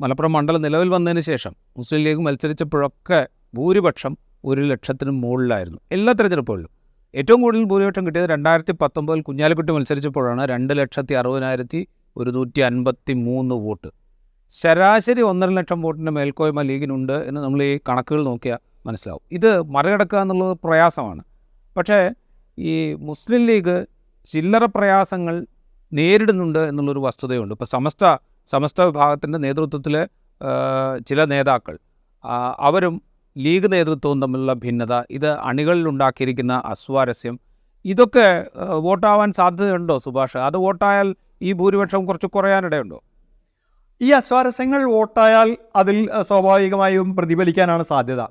മലപ്പുറം മണ്ഡലം നിലവിൽ വന്നതിന് ശേഷം മുസ്ലിം ലീഗ് മത്സരിച്ചപ്പോഴൊക്കെ ഭൂരിപക്ഷം ഒരു ലക്ഷത്തിന് മുകളിലായിരുന്നു എല്ലാ തെരഞ്ഞെടുപ്പുകളിലും. ഏറ്റവും കൂടുതൽ ഭൂരിപക്ഷം കിട്ടിയത് രണ്ടായിരത്തി പത്തൊമ്പതിൽ കുഞ്ഞാലിക്കുട്ടി മത്സരിച്ചപ്പോഴാണ് രണ്ട് ലക്ഷത്തി അറുപതിനായിരത്തി ഒരു നൂറ്റി അൻപത്തി മൂന്ന് വോട്ട്. ശരാശരി ഒന്നര ലക്ഷം വോട്ടിന്റെ മേൽക്കോയ്മ ലീഗിനുണ്ട് എന്ന് നമ്മൾ ഈ കണക്കുകൾ നോക്കിയാൽ മനസ്സിലാവും. ഇത് മറികടക്കുക എന്നുള്ളത് പ്രയാസമാണ്. പക്ഷേ ഈ മുസ്ലിം ലീഗ് ചില്ലറ പ്രയാസങ്ങൾ നേരിടുന്നുണ്ട് എന്നുള്ളൊരു വസ്തുതയുണ്ട്. ഇപ്പോൾ സമസ്ത സമസ്ത വിഭാഗത്തിന്റെ നേതൃത്വത്തിൽ ചില നേതാക്കൾ അവരും ലീഗ് നേതൃത്വവും തമ്മിലുള്ള ഭിന്നത ഇത് അണികളിൽ ഉണ്ടാക്കിയിരിക്കുന്ന അസ്വാരസ്യം ഇതൊക്കെ വോട്ടാവാൻ സാധ്യതയുണ്ടോ സുഭാഷ്? അത് വോട്ടായാൽ ഈ ഭൂരിപക്ഷം കുറച്ച് കുറയാനിടയുണ്ടോ ഈ അസ്വാരസ്യങ്ങൾ വോട്ടായാൽ അതിൽ സ്വാഭാവികമായും പ്രതിഫലിക്കാനാണ് സാധ്യത.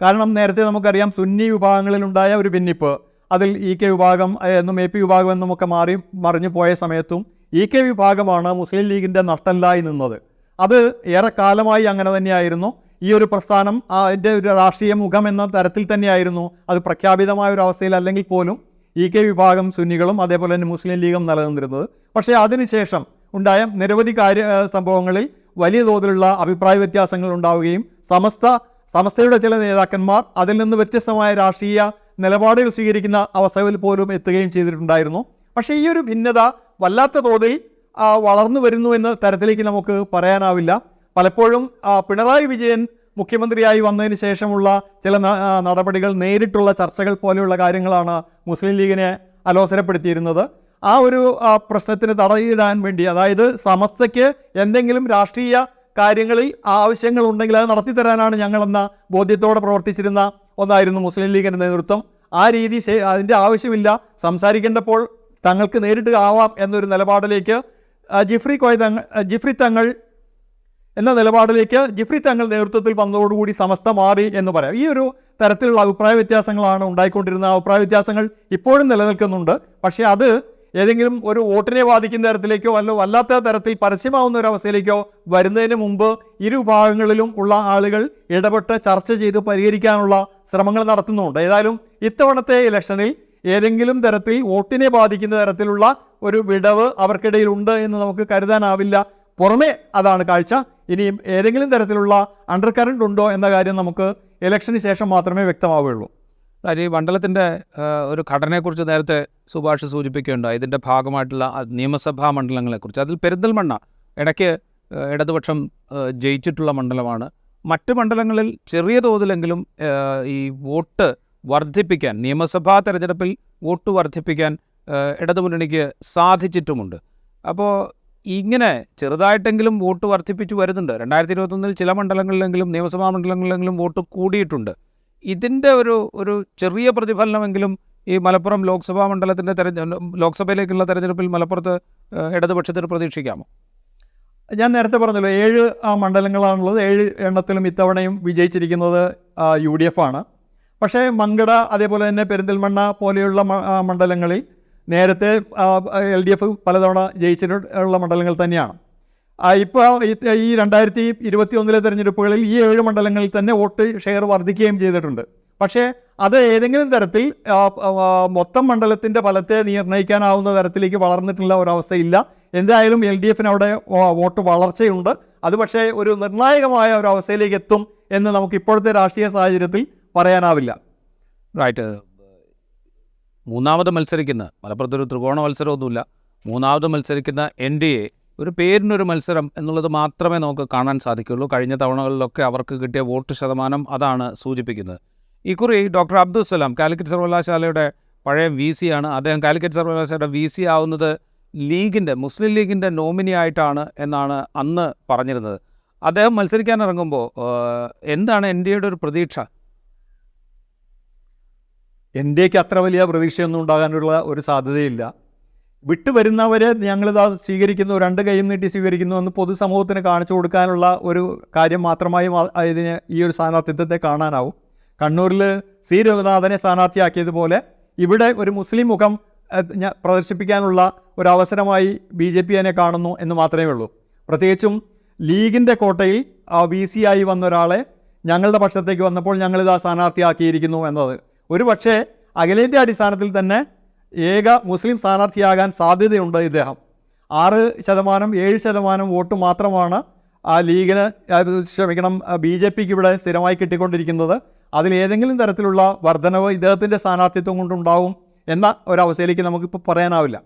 കാരണം നേരത്തെ നമുക്കറിയാം സുന്നി വിഭാഗങ്ങളിലുണ്ടായ ഒരു ഭിന്നിപ്പ് അതിൽ ഇ കെ വിഭാഗം എന്നും എ പി വിഭാഗം എന്നുമൊക്കെ മാറി മറിഞ്ഞു പോയ സമയത്തും ഇ കെ വിഭാഗമാണ് മുസ്ലിം ലീഗിന്റെ നട്ടല്ലായി നിന്നത്. അത് ഏറെക്കാലമായി അങ്ങനെ തന്നെയായിരുന്നു. ഈ ഒരു പ്രസ്ഥാനം അതിന്റെ ഒരു രാഷ്ട്രീയ മുഖം എന്ന തരത്തിൽ തന്നെയായിരുന്നു. അത് പ്രഖ്യാപിതമായ ഒരു അവസ്ഥയിൽ അല്ലെങ്കിൽ പോലും ഇ കെ വിഭാഗം സുന്നികളും അതേപോലെ തന്നെ മുസ്ലിം ലീഗും നിലനിന്നിരുന്നത്. പക്ഷേ അതിനുശേഷം ഉണ്ടായ നിരവധി കാര്യ സംഭവങ്ങളിൽ വലിയ തോതിലുള്ള അഭിപ്രായ വ്യത്യാസങ്ങൾ ഉണ്ടാവുകയും സമസ്ത സമസ്തയുടെ ചില നേതാക്കന്മാർ അതിൽ നിന്ന് വ്യത്യസ്തമായ രാഷ്ട്രീയ നിലപാടുകൾ സ്വീകരിക്കുന്ന അവസ്ഥയിൽ പോലും എത്തുകയും ചെയ്തിട്ടുണ്ടായിരുന്നു. പക്ഷേ ഈ ഒരു ഭിന്നത വല്ലാത്ത തോതിൽ വളർന്നു വരുന്നു എന്ന തരത്തിലേക്ക് നമുക്ക് പറയാനാവില്ല. പലപ്പോഴും പിണറായി വിജയൻ മുഖ്യമന്ത്രിയായി വന്നതിന് ശേഷമുള്ള ചില നടപടികൾ നേരിട്ടുള്ള ചർച്ചകൾ പോലെയുള്ള കാര്യങ്ങളാണ് മുസ്ലിം ലീഗിനെ അലോസരപ്പെടുത്തിയിരുന്നത്. ആ ഒരു പ്രശ്നത്തിന് തടയിടാൻ വേണ്ടി അതായത് സമസ്തയ്ക്ക് എന്തെങ്കിലും രാഷ്ട്രീയ കാര്യങ്ങളിൽ ആവശ്യങ്ങൾ ഉണ്ടെങ്കിൽ അത് നടത്തിത്തരാനാണ് ഞങ്ങളെന്ന ബോധ്യത്തോടെ പ്രവർത്തിച്ചിരുന്ന ഒന്നായിരുന്നു മുസ്ലിം ലീഗിന്റെ നേതൃത്വം. ആ രീതി അതിന്റെ ആവശ്യമില്ല. സംസാരിക്കേണ്ടപ്പോൾ തങ്ങൾക്ക് നേരിട്ട് ആവാം എന്നൊരു നിലപാടിലേക്ക് ജിഫ്രി കോയ തങ്ങൾ ജിഫ്രി തങ്ങൾ എന്ന നിലപാടിലേക്ക് ജിഫ്രി തങ്ങൾ നേതൃത്വത്തിൽ വന്നതോടുകൂടി സമസ്ത മാറി എന്ന് പറയാം. ഈ ഒരു തരത്തിലുള്ള അഭിപ്രായ വ്യത്യാസങ്ങളാണ് ഉണ്ടായിക്കൊണ്ടിരുന്ന അഭിപ്രായ വ്യത്യാസങ്ങൾ ഇപ്പോഴും നിലനിൽക്കുന്നുണ്ട്. പക്ഷേ അത് ഏതെങ്കിലും ഒരു വോട്ടിനെ ബാധിക്കുന്ന തരത്തിലേക്കോ അല്ല വല്ലാത്ത തരത്തിൽ പരസ്യമാവുന്ന ഒരു അവസ്ഥയിലേക്കോ വരുന്നതിന് മുമ്പ് ഇരു വിഭാഗങ്ങളിലും ഉള്ള ആളുകൾ ഇടപെട്ട് ചർച്ച ചെയ്ത് പരിഹരിക്കാനുള്ള ശ്രമങ്ങൾ നടത്തുന്നുണ്ട്. ഏതായാലും ഇത്തവണത്തെ ഇലക്ഷനിൽ ഏതെങ്കിലും തരത്തിൽ വോട്ടിനെ ബാധിക്കുന്ന തരത്തിലുള്ള ഒരു വിടവ് അവർക്കിടയിൽ ഉണ്ട് എന്ന് നമുക്ക് കരുതാനാവില്ല. പുറമെ അതാണ് കാഴ്ച. ഇനിയും ഏതെങ്കിലും തരത്തിലുള്ള അണ്ടർ കറണ്ട് ഉണ്ടോ എന്ന കാര്യം നമുക്ക് ഇലക്ഷന് ശേഷം മാത്രമേ വ്യക്തമാവുകയുള്ളൂ. ഈ മണ്ഡലത്തിന്റെ ഒരു ഘടനയെക്കുറിച്ച് നേരത്തെ സുഭാഷ് സൂചിപ്പിക്കുകയുണ്ടായി. ഇതിന്റെ ഭാഗമായിട്ടുള്ള നിയമസഭാ മണ്ഡലങ്ങളെക്കുറിച്ച്. അതിൽ പെരിന്തൽമണ്ണ ഇടയ്ക്ക് ഇടതുപക്ഷം ജയിച്ചിട്ടുള്ള മണ്ഡലമാണ്. മറ്റ് മണ്ഡലങ്ങളിൽ ചെറിയ തോതിലെങ്കിലും ഈ വോട്ട് വർദ്ധിപ്പിക്കാൻ നിയമസഭാ തെരഞ്ഞെടുപ്പിൽ വോട്ട് വർദ്ധിപ്പിക്കാൻ ഇടതുമുന്നണിക്ക് സാധിച്ചിട്ടുമുണ്ട്. അപ്പോൾ ഇങ്ങനെ ചെറുതായിട്ടെങ്കിലും വോട്ട് വർദ്ധിപ്പിച്ചു വരുന്നുണ്ട്. രണ്ടായിരത്തി ഇരുപത്തൊന്നിൽ ചില മണ്ഡലങ്ങളിലെങ്കിലും നിയമസഭാ മണ്ഡലങ്ങളിലെങ്കിലും വോട്ട് കൂടിയിട്ടുണ്ട്. ഇതിന്റെ ഒരു ഒരു ചെറിയ പ്രതിഫലനമെങ്കിലും ഈ മലപ്പുറം ലോക്സഭാ മണ്ഡലത്തിന്റെ തെരഞ്ഞെ ലോക്സഭയിലേക്കുള്ള തെരഞ്ഞെടുപ്പിൽ മലപ്പുറത്ത് ഇടതുപക്ഷത്തിന് പ്രതീക്ഷിക്കാമോ? ഞാൻ നേരത്തെ പറഞ്ഞല്ലോ ഏഴ് മണ്ഡലങ്ങളാണുള്ളത്. ഏഴ് എണ്ണത്തിലും ഇത്തവണയും വിജയിച്ചിരിക്കുന്നത് യു ഡി എഫ് ആണ്. പക്ഷേ മങ്കട അതേപോലെ തന്നെ പെരിന്തൽമണ്ണ പോലെയുള്ള മണ്ഡലങ്ങളിൽ നേരത്തെ എൽ ഡി എഫ് പലതവണ ജയിച്ചിട്ടുള്ള മണ്ഡലങ്ങൾ തന്നെയാണ്. ഇപ്പോൾ ഈ രണ്ടായിരത്തി ഇരുപത്തി ഒന്നിലെ തെരഞ്ഞെടുപ്പുകളിൽ ഈ ഏഴ് മണ്ഡലങ്ങളിൽ തന്നെ വോട്ട് ഷെയർ വർദ്ധിക്കുകയും ചെയ്തിട്ടുണ്ട്. പക്ഷേ അത് ഏതെങ്കിലും തരത്തിൽ മൊത്തം മണ്ഡലത്തിന്റെ ഫലത്തെ നിർണയിക്കാനാവുന്ന തരത്തിലേക്ക് വളർന്നിട്ടുള്ള ഒരവസ്ഥയില്ല. എന്തായാലും എൽ ഡി എഫിന് അവിടെ വോട്ട് വളർച്ചയുണ്ട്. അത് പക്ഷേ ഒരു നിർണായകമായ ഒരു അവസ്ഥയിലേക്ക് എത്തും എന്ന് നമുക്ക് ഇപ്പോഴത്തെ രാഷ്ട്രീയ സാഹചര്യത്തിൽ പറയാനാവില്ല. റൈറ്റ് മൂന്നാമത് മത്സരിക്കുന്ന മലപ്പുറത്ത് ഒരു ത്രികോണ മത്സരമൊന്നുമില്ല. മൂന്നാമത് മത്സരിക്കുന്ന എൻ ഡി എ ഒരു പേരിനൊരു മത്സരം എന്നുള്ളത് മാത്രമേ നമുക്ക് കാണാൻ സാധിക്കുള്ളൂ കഴിഞ്ഞ തവണകളിലൊക്കെ അവർക്ക് കിട്ടിയ വോട്ട് ശതമാനം അതാണ് സൂചിപ്പിക്കുന്നത്. ഇക്കുറി ഡോക്ടർ അബ്ദുൽ സലാം കാലിക്കറ്റ് സർവകലാശാലയുടെ പഴയ വി സി ആണ്. അദ്ദേഹം കാലിക്കറ്റ് സർവകലാശാലയുടെ വി സി ആവുന്നത് ലീഗിന്റെ മുസ്ലിം ലീഗിന്റെ നോമിനി ആയിട്ടാണ് എന്നാണ് അന്ന് പറഞ്ഞിരുന്നത്. അദ്ദേഹം മത്സരിക്കാൻ ഇറങ്ങുമ്പോൾ എന്താണ് എൻ ഡി എയുടെ ഒരു പ്രതീക്ഷ? എൻ ഡി എക്ക് അത്ര വലിയ പ്രതീക്ഷയൊന്നും ഉണ്ടാകാനുള്ള ഒരു സാധ്യതയില്ല. വിട്ടുവരുന്നവരെ ഞങ്ങളിതാ സ്വീകരിക്കുന്നു രണ്ട് കൈയും നീട്ടി സ്വീകരിക്കുന്നു എന്ന് പൊതുസമൂഹത്തിന് കാണിച്ചു കൊടുക്കാനുള്ള ഒരു കാര്യം മാത്രമായി ഇതിന് ഈ ഒരു സ്ഥാനാർത്ഥിത്വത്തെ കാണാനാവും. കണ്ണൂരിൽ സി. രഘുനാഥനെ സ്ഥാനാർത്ഥിയാക്കിയതുപോലെ ഇവിടെ ഒരു മുസ്ലിം മുഖം പ്രദർശിപ്പിക്കാനുള്ള ഒരു അവസരമായി ബി ജെ പി അതിനെ കാണുന്നു എന്ന് മാത്രമേ ഉള്ളൂ. പ്രത്യേകിച്ചും ലീഗിന്റെ കോട്ടയിൽ വി സി ആയി വന്ന ഒരാളെ ഞങ്ങളുടെ പക്ഷത്തേക്ക് വന്നപ്പോൾ ഞങ്ങളിത് ആ സ്ഥാനാർത്ഥിയാക്കിയിരിക്കുന്നു എന്നത്. ഒരു പക്ഷേ അഖിലേന്ത്യാ അടിസ്ഥാനത്തിൽ തന്നെ ഏക മുസ്ലിം സ്ഥാനാർത്ഥിയാകാൻ സാധ്യതയുണ്ട് ഇദ്ദേഹം. ആറ് ശതമാനം ഏഴ് ശതമാനം വോട്ട് മാത്രമാണ് ആ ലീഗിന് ക്ഷമിക്കണം ബി ജെ പിക്ക് ഇവിടെ സ്ഥിരമായി കിട്ടിക്കൊണ്ടിരിക്കുന്നത്. അതിലേതെങ്കിലും തരത്തിലുള്ള വർധനവ് ഇദ്ദേഹത്തിന്റെ സ്ഥാനാർത്ഥിത്വം കൊണ്ടുണ്ടാവും എന്ന ഒരവസ്ഥയിലേക്ക് നമുക്കിപ്പോൾ പറയാനാവില്ല.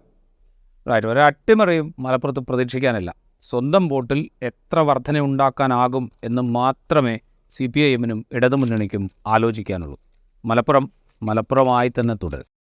റൈറ്റ് ഒരു അട്ടിമറിയും മലപ്പുറത്ത് പ്രതീക്ഷിക്കാനില്ല. സ്വന്തം വോട്ടിൽ എത്ര വർധന ഉണ്ടാക്കാനാകും എന്ന് മാത്രമേ സി പി ഐ എമ്മിനും ഇടതുമുന്നണിക്കും ആലോചിക്കാനുള്ളൂ. മലപ്പുറം മലപ്പുറമായി തന്നെ തുടരും.